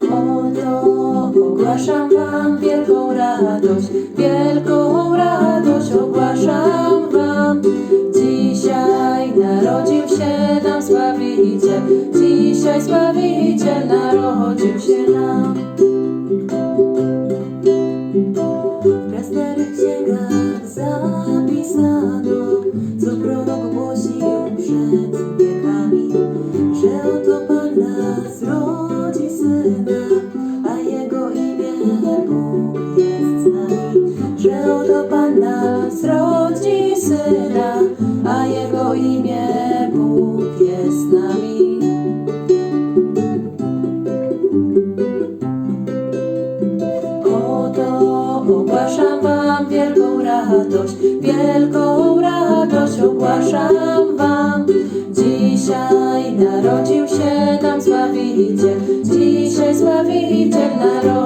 Oto ogłaszam wam wielką radość, wielką radość ogłaszam wam. Dzisiaj narodził się nam Zbawiciel, dzisiaj Zbawiciel narodził się nam. W księgach zapisano, Bóg jest z nami. Że oto Pan nas rodzi Syna, a Jego imię Bóg jest z nami. Oto ogłaszam wam wielką radość, wielką radość ogłaszam wam. Dzisiaj narodził się nam Zbawiciel, dzisiaj Zbawiciel narodził